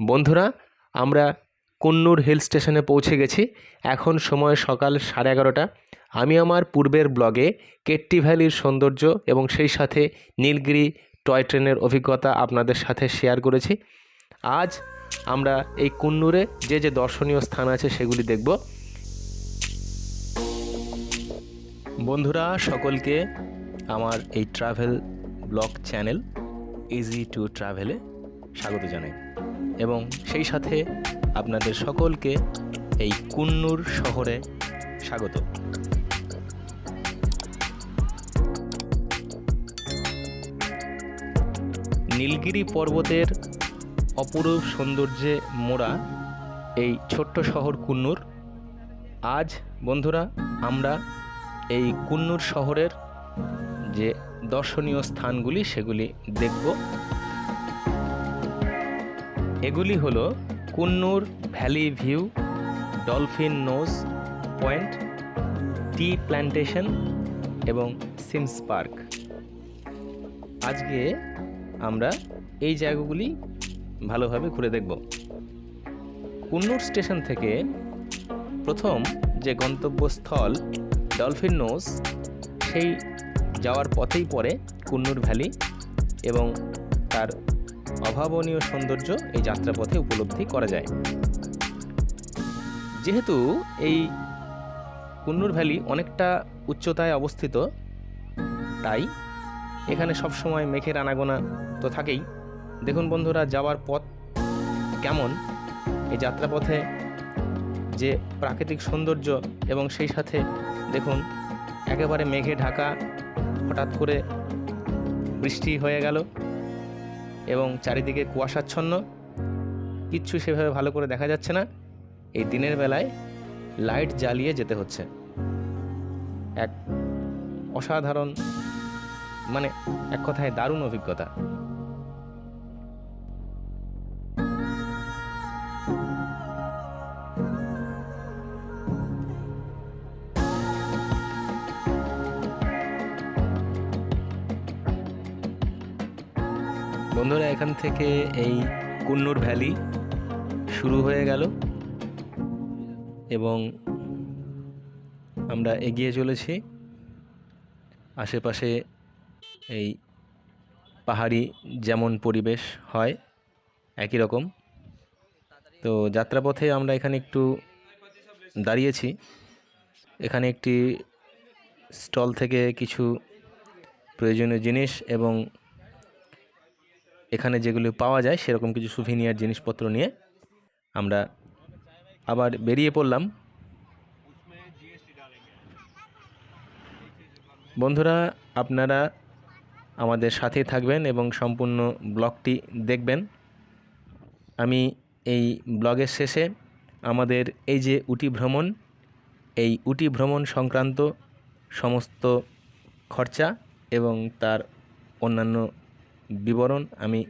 বন্ধুরা, আমরা কুন্নুর হিল স্টেশনে পৌঁছে গেছি। এখন সময় সকাল সাড়ে এগারোটা। আমি আমার পূর্বের ব্লগে কেট্টি ভ্যালির সৌন্দর্য এবং সেই সাথে নীলগিরি টয় ট্রেনের অভিজ্ঞতা আপনাদের সাথে শেয়ার করেছি। আজ আমরা এই কুন্নুরে যে যে দর্শনীয় স্থান আছে সেগুলি দেখব। বন্ধুরা, সকলকে আমার এই travel blog channel easy to ট্রাভেলে স্বাগত জানাই। এবং সেই সাথে আপনাদের সকলকে এই কুন্নুর শহরে স্বাগত। নীলগিরি পর্বতের অপরূপ সৌন্দর্যে মোড়া এই ছোট্ট শহর কুন্নুর। আজ বন্ধুরা, আমরা এই কুন্নুর শহরের যে দর্শনীয় স্থানগুলি, সেগুলি দেখব। এগুলি হলো Coonoor valley view, dolphin nose point, tea plantation এবং সিমস পার্ক। আজকে আমরা এই জায়গাগুলি ভালোভাবে ঘুরে দেখব। কুন্নুর স্টেশন থেকে প্রথম যে গন্তব্যস্থল ডলফিন নোজ, সেই যাওয়ার পথেই পড়ে কুন্নুর ভ্যালি এবং তার অভাবনীয় সৌন্দর্য এই যাত্রাপথে উপলব্ধি করা যায়। যেহেতু এই কুন্নুর ভ্যালি অনেকটা উচ্চতায় অবস্থিত, তাই এখানে সবসময় মেঘের আনাগোনা তো থাকেই। দেখুন বন্ধুরা, যাওয়ার পথ কেমন? এই যাত্রাপথে যে প্রাকৃতিক সৌন্দর্য এবং সেই সাথে দেখুন, একেবারে মেঘে ঢাকা হঠাৎ করে বৃষ্টি হয়ে গেল। এবং চারিদিকে কুয়াশাচ্ছন্ন। কিচ্ছু সেভাবে ভালো করে দেখা যাচ্ছে না। এই দিনের বেলায় লাইট জ্বালিয়ে যেতে হচ্ছে। এক অসাধারণ মানে এক কথায় দারুণ অভিজ্ঞতা। বন্ধুরা, এখান থেকে এই কুন্নুর ভ্যালি শুরু হয়ে গেল এবং আমরা এগিয়ে চলেছি। আশেপাশে এই পাহাড়ি যেমন পরিবেশ হয়, একই রকম। তো যাত্রাপথে আমরা এখানে একটু দাঁড়িয়েছি। এখানে একটি স্টল থেকে কিছু প্রয়োজনীয় জিনিস এবং এখানে যেগুলো পাওয়া যায় সেরকম কিছু সুভিনিয়ার জিনিসপত্র নিয়ে আমরা আবার বেরিয়ে পড়লাম। বন্ধুরা, আপনারা আমাদের সাথে থাকবেন এবং সম্পূর্ণ ব্লগটি দেখবেন। আমি এই ব্লগের শেষে আমাদের এই যে উটি ভ্রমণ, এই উটি ভ্রমণ সংক্রান্ত সমস্ত খরচা এবং তার অন্যান্য বিবরণ আমি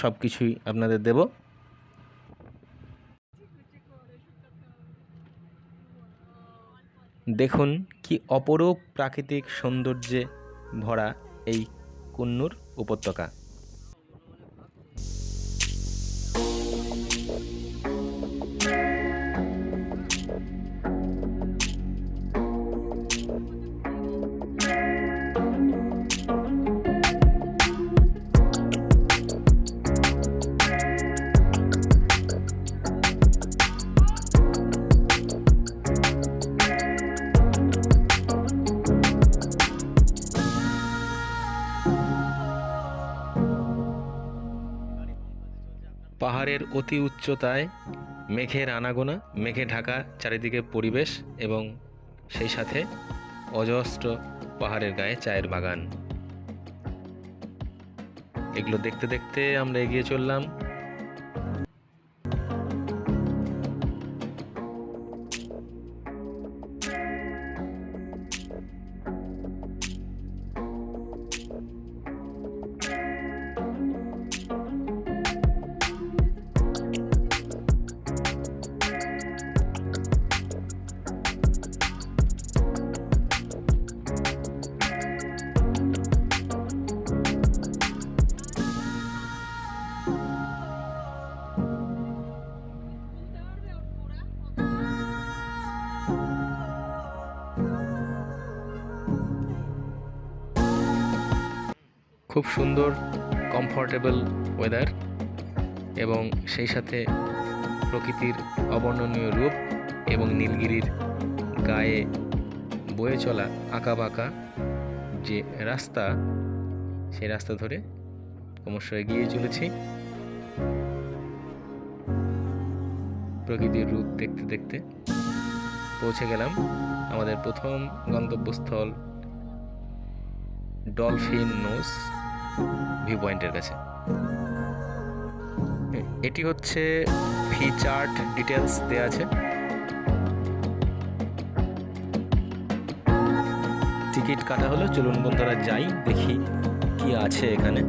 সব কিছুই আপনাদের দেব। দেখুন কি অপরূপ প্রাকৃতিক সৌন্দর্যে ভরা এই কুন্নুর উপত্যকা। পাহাড়ের অতি উচ্চতায় মেঘের আনাগোনা মেঘে ঢাকা, চারিদিকে পরিবেশ এবং সেই সাথে অজস্র পাহাড়ের গায়ে চায়ের বাগান। এগুলো দেখতে দেখতে আমরা এগিয়ে চললাম। খুব সুন্দর কমফোর্টেবল ওয়েদার এবং সেই সাথে প্রকৃতির অবর্ণনীয় রূপ এবং নীলগিরির গায়ে বয়ে চলা আঁকা বাঁকা যে রাস্তা, সেই রাস্তা ধরে ক্রমশ এগিয়ে চলেছি। প্রকৃতির রূপ দেখতে দেখতে পৌঁছে গেলাম আমাদের প্রথম গন্তব্যস্থল ডলফিন নোস। ভিউ পয়েন্টের কাছে। এটি হচ্ছে ফি চার্ট ডিটেলস দেওয়া আছে। টিকিট কাটা হলো, চলুন বন্ধুরা যাই, দেখি কি আছে এখানে।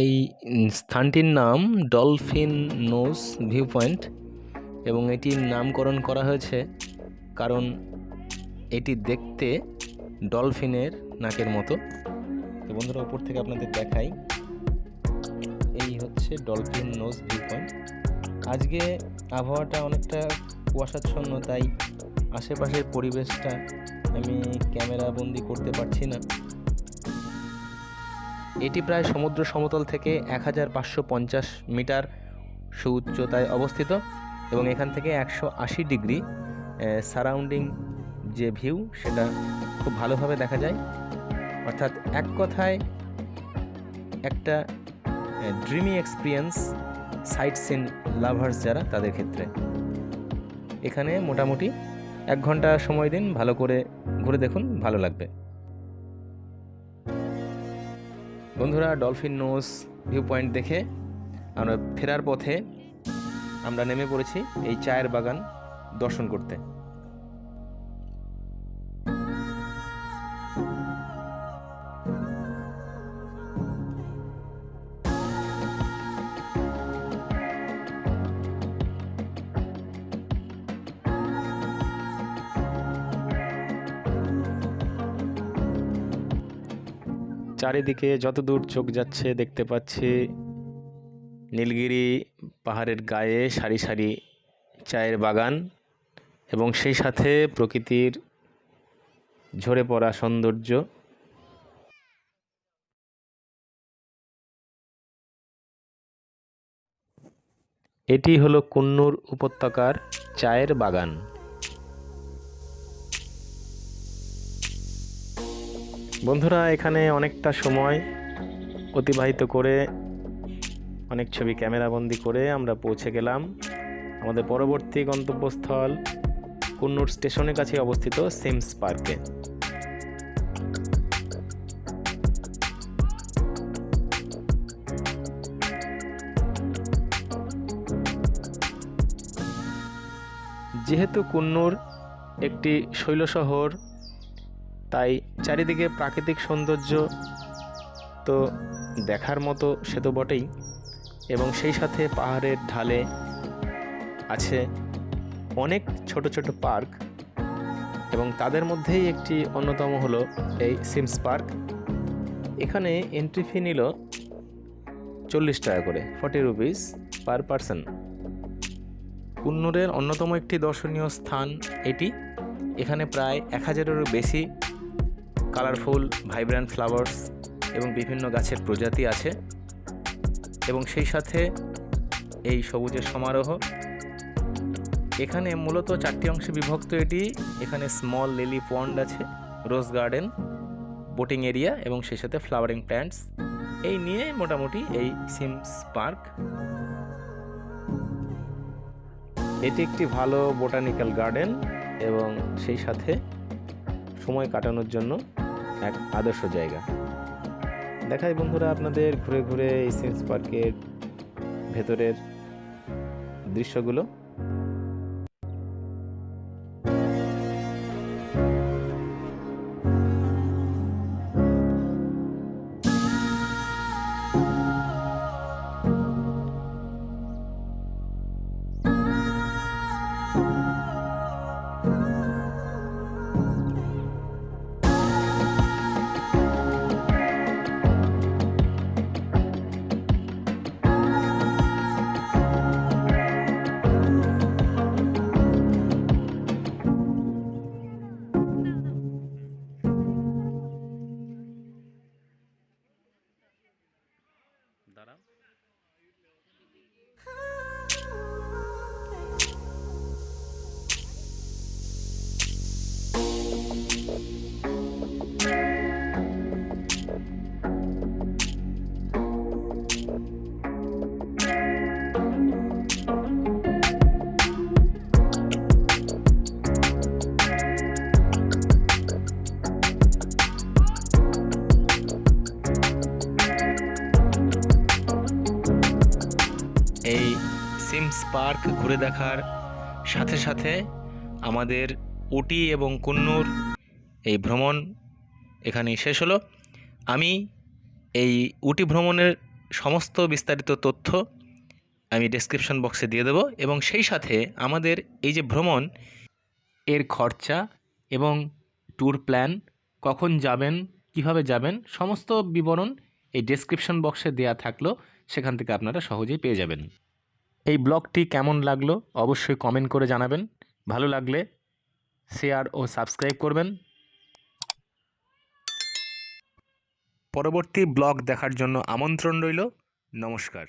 এই স্থানটির নাম ডলফিন নোজ ভিউ পয়েন্ট এবং এটির নামকরণ করা হয়েছে কারণ এটি দেখতে ডলফিনের নাকের মতো। তো বন্ধুরা উপর থেকে আপনাদের দেখাই। এই হচ্ছে ডলফিন নোজ ভিউ পয়েন্ট আজকে আবহাওয়াটা অনেকটা কুয়াশাচ্ছন্ন, তাই আশেপাশের পরিবেশটা আমি ক্যামেরা বন্দি করতে পারছি না। এটি প্রায় সমুদ্র সমতল থেকে এক হাজার পাঁচশো পঞ্চাশ মিটার সুউচ্চতায় অবস্থিত এবং এখান থেকে একশো আশি ডিগ্রি সারাউন্ডিং যে ভিউ, সেটা খুব ভালোভাবে দেখা যায়। অর্থাৎ এক কথায় একটা dreamy experience site scene lovers যারা, তাদের ক্ষেত্রে। এখানে মোটামুটি এক ঘণ্টা সময় দিন, ভালো করে ঘুরে দেখুন, ভালো লাগবে। বন্ধুরা ডলফিন নোস ভিউ পয়েন্ট দেখে আমরা ফেরার পথে আমরা নেমে পড়েছি এই চায়ের বাগান দর্শন করতে। চারিদিকে যত দূর চোখ যাচ্ছে দেখতে পাচ্ছি নীলগিরি পাহাড়ের গায়ে সারি সারি চায়ের বাগান এবং সেই সাথে প্রকৃতির ঝরে পড়া সৌন্দর্য। এটি হলো কুন্নুর উপত্যকার চায়ের বাগান। বন্ধুরা, এখানে অনেকটা সময় অতিবাহিত করে, অনেক ছবি ক্যামেরাবন্দি করে আমরা পৌঁছে গেলাম। আমাদের পরবর্তী গন্তব্যস্থল কুন্নুর স্টেশনের কাছে অবস্থিত সিমস পার্কে। যেহেতু কুন্নুর একটি শৈল শহর তাই চারিদিকে প্রাকৃতিক সৌন্দর্য তো দেখার মতো সে তো বটেই। এবং সেই সাথে পাহাড়ের ঢালে আছে অনেক ছোট ছোট পার্ক। এবং তাদের মধ্যেই একটি অন্যতম হলো এই সিমস পার্ক। এখানে এন্ট্রি ফি নিল চল্লিশ টাকা করে ফর্টি রুপিস পার পারসন কুন্নুরের অন্যতম একটি দর্শনীয় স্থান এটি। এখানে প্রায় এক হাজারেরও বেশি কালারফুল ভাইব্র্যান্ট ফ্লাওয়ার্স এবং বিভিন্ন গাছের প্রজাতি আছে। এবং সেই সাথে এই সবুজের সমারোহ। এখানে মূলত চারটি অংশে বিভক্ত এটি। এখানে স্মল লিলি পন্ড আছে রোজ গার্ডেন বোটিং এরিয়া এবং সেই সাথে ফ্লাওয়ারিং প্ল্যান্টস এই নিয়ে মোটামুটি এই সিমস পার্ক এটি একটি ভালো বোটানিক্যাল গার্ডেন এবং সেই সাথে সময় কাটানোর জন্য এক আদর্শ জায়গা। দেখাই বন্ধুরা আপনাদের ঘুরে ঘুরে এই সিমস পার্কের ভেতরের দৃশ্যগুলো। এই সিমস পার্ক ঘুরে দেখার সাথে সাথে আমাদের উটি এবং কুন্নুর এই ভ্রমণ এখানেই শেষ হলো। আমি এই উটি ভ্রমণের সমস্ত বিস্তারিত তথ্য আমি ডেসক্রিপশন বক্সে দিয়ে দেবো এবং সেই সাথে আমাদের এই যে ভ্রমণ, এর খরচা এবং ট্যুর প্ল্যান কখন যাবেন, কীভাবে যাবেন, সমস্ত বিবরণ এই ডেসক্রিপশন বক্সে দেয়া থাকল, সেখান থেকে আপনারা সহজেই পেয়ে যাবেন। এই ব্লগটি কেমন লাগল অবশ্যই কমেন্ট করে জানাবেন। ভালো লাগলে শেয়ার ও সাবস্ক্রাইব করবেন। পরবর্তী ব্লগ দেখার জন্য আমন্ত্রণ রইল। নমস্কার।